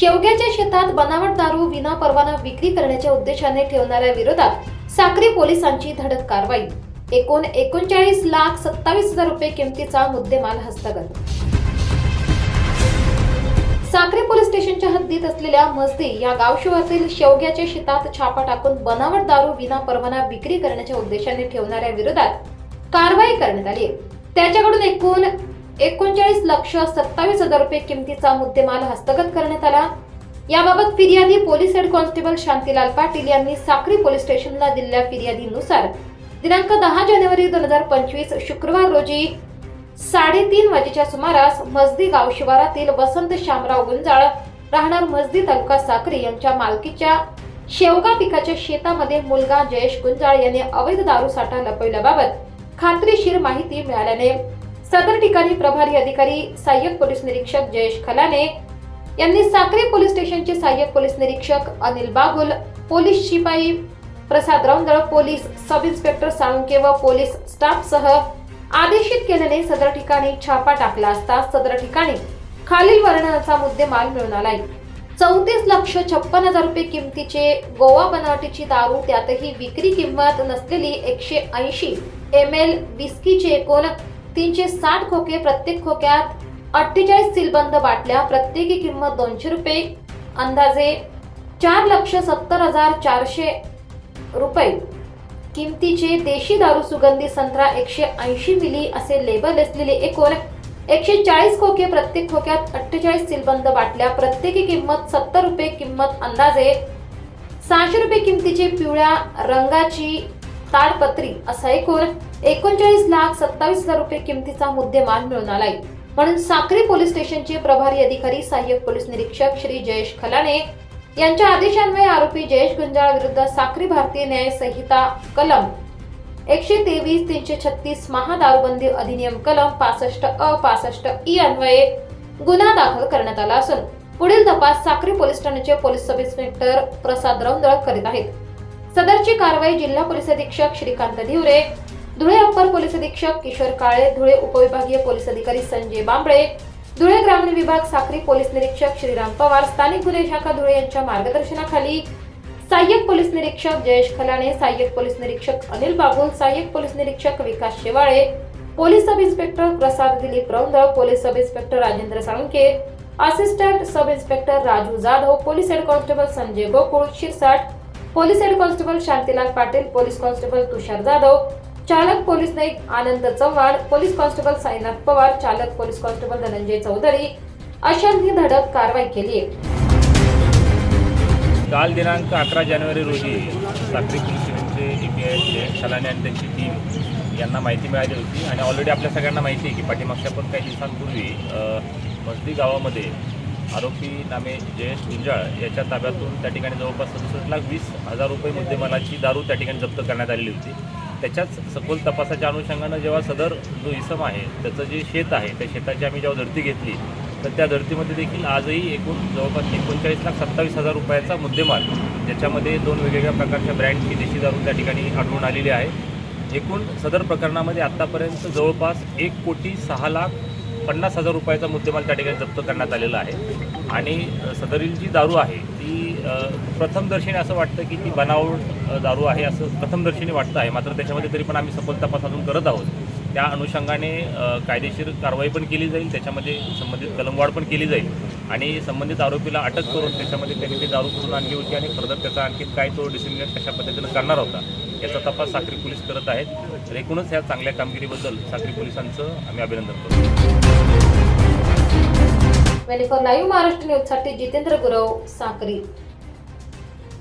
शेवग्याच्या शेतात बनावट दारू विना परवाना विक्री करण्याच्या उद्देशाने ठेवणाऱ्या विरोधात साक्री पोलिसांची धडक कारवाई. एकूण एकोणचाळीस लाख सत्तावीस हजार रुपये किमतीचा मुद्देमाल हस्तगत. साक्री पोलीस स्टेशनच्या हद्दीत असलेल्या मजदी या गावशिवातील शेवग्याच्या शेतात छापा टाकून बनावट दारू विना परवाना विक्री करण्याच्या उद्देशाने ठेवणाऱ्या विरोधात कारवाई करण्यात आली त्याच्याकडून एकूण एकोणचाळीस लक्ष सत्तावीस हजार रुपये किमतीचा मुद्देमाल हस्तगत करण्यात आला. याबाबत फिर्यादी police head constable Shantilal Patil यांनी साक्री पोलीस स्टेशनला दिलेल्या फिर्यादीनुसार दिनांक दहा जानेवारी दोन हजार पंचवीस शुक्रवार रोजी साडेतीन वाजेच्या सुमारास मजदी गाव शिवारातील वसंत शामराव गुंजाळ राहणार मजदी तालुका साक्री यांच्या मालकीच्या शेवगा पिकाच्या शेतामध्ये मुलगा जयेश गुंजाळ यांनी अवैध दारू साठा लपविल्याबाबत खात्रीशीर माहिती मिळाल्याने सदर ठिकाणी प्रभारी अधिकारी सहाय्यक पोलीस निरीक्षक जयेश खलाने यांनी साक्री पोलीस स्टेशनचे सहाय्यक पोलीस निरीक्षक अनिल बागुल पोलीस शिपाई Prasad Raundal police sub inspector Salunke व पोलीस स्टाफसह आदेशित केल्याने सदर ठिकाणी छापा टाकला असता सदर ठिकाणी खालील वर्णनाचा मुद्देमाल मिळून आलाय. चौतीस लक्ष छप्पन हजार रुपये किमतीचे गोवा बनावटीची दारू त्यातही विक्री किंमत नसलेली एकशे ऐंशी एम एल विस्कीचे एकोण तीनशे साठ खोके प्रत्येक खोक्यात अठ्ठेचाळीस सीलबंद बाटल्या प्रत्येकी किंमत दोनशे रुपये. अंदाजे चार लक्ष सत्तर हजार चारशे रुपये. किमतीचे देशी दारू सुगंधी संत्रा एकशे ऐंशी मिली असे लेबल असलेले एकूण एकशे चाळीस खोके प्रत्येक खोक्यात अठ्ठेचाळीस सीलबंद बाटल्या प्रत्येकी किंमत सत्तर रुपये. किंमत अंदाजे सहाशे रुपये किमतीचे पिवळ्या रंगाची ताडपत्री असा एकूण एकोणचाळीस लाख सत्तावीस हजार रुपये किमतीचा मुद्देमाल मिळून आलाय म्हणून साक्री पोलीस स्टेशनचे प्रभारी अधिकारी सहाय्यक पोलीस निरीक्षक श्री जयेश खलाने यांच्या आदेशान्वये आरोपी जयेश गुंजाळ विरुद्ध साक्री भारतीय न्याय संहिता कलम एकशे तेवीस तीनशे छत्तीस महादारूबंदी अधिनियम कलम पासष्ट अ पासष्ट ई अन्वये गुन्हा दाखल करण्यात आला असून पुढील तपास साक्री पोलीस ठाण्याचे police sub inspector Prasad Raundal करीत आहेत. सदरची कारवाई जिल्हा पोलीस अधीक्षक श्रीकांत धिवरे धुळे अप्पर पोलीस अधीक्षक किशोर काळे धुळे उपविभागीय पोलीस अधिकारी संजय बांबळे धुळे ग्रामीण विभाग साक्री पोलीस निरीक्षक श्रीराम पवार स्थानिक गुन्हे शाखा धुळे यांच्या मार्गदर्शनाखाली सहाय्यक पोलीस निरीक्षक जयेश खलाणे सहाय्यक पोलीस निरीक्षक अनिल बागुल सहाय्यक पोलीस निरीक्षक Vikas Shewale police sub inspector Prasad Dilip Raundal police sub inspector Rajendra Salunke assistant sub inspector Raju Jadhav police head constable Sanjay Gokul Shirsat police head constable Shantilal Patil police constable Tushar Jadhav चालक police Naik Anand Chavan police constable Sainath Pawar चालक police constable Dhananjay Chaudhari अशांनी धडक कारवाई केली आहे. काल दिनांक अकरा जानेवारी रोजी साक्री पोलीस स्टेशनचे आणि त्यांची टीम यांना माहिती मिळाली होती. आणि ऑलरेडी आपल्या सगळ्यांना माहिती आहे की पाठीमागच्या पण काही दिवसांपूर्वी मस्ती गावामध्ये आरोपी नामे जयेश गुंजाळ याच्या ताब्यातून त्या ठिकाणी जवळपास सदुसष्ट लाख वीस हजार रुपये मुद्देमालाची दारू त्या ठिकाणी जप्त करण्यात आलेली होती. त्याच्याच सखोल तपासाच्या अनुषंगानं जेव्हा सदर जो इसम आहे त्याचं जे शेत आहे त्या शेताची आम्ही जेव्हा धरती घेतली तर त्या धर्तीमध्ये देखील आजही एकूण जवळपास एकोणचाळीस लाख सत्तावीस हजार रुपयाचा मुद्देमाल ज्याच्यामध्ये दोन वेगवेगळ्या प्रकारच्या ब्रँडची देशी दारू त्या ठिकाणी आढळून आलेली आहे. एकूण सदर प्रकरणामध्ये आत्तापर्यंत जवळपास एक कोटी सहा लाख पन्नास हजार रुपयाचा मुद्देमाल त्या ठिकाणी जप्त करण्यात आलेला आहे. आणि सदरील जी दारू आहे ती प्रथमदर्शनी असं वाटतं की ती बनावट दारू आहे असं प्रथमदर्शनी वाटतं आहे. मात्र त्याच्यामध्ये तरी पण आम्ही सखोल तपास अजून करत आहोत. त्या अनुषंगाने कायदेशीर कारवाई पण केली जाईल त्याच्यामध्ये संबंधित कलमवाढ पण केली जाईल. आणि संबंधित आरोपीला अटक करून त्याच्यामध्ये त्यांनी ती दारू करून आणली होती आणि फर्दर त्याचा आणखी काय तो डिसिजन कशा पद्धतीनं करणार होता याचा तपास साक्री पोलीस करत आहेत. तर एकूणच ह्या चांगल्या कामगिरीबद्दल साक्री पोलिसांचं आम्ही अभिनंदन करतो. ट्वेंटी फोर लाईव्ह महाराष्ट्र न्यूजसाठी जितेंद्र गुरव साक्री.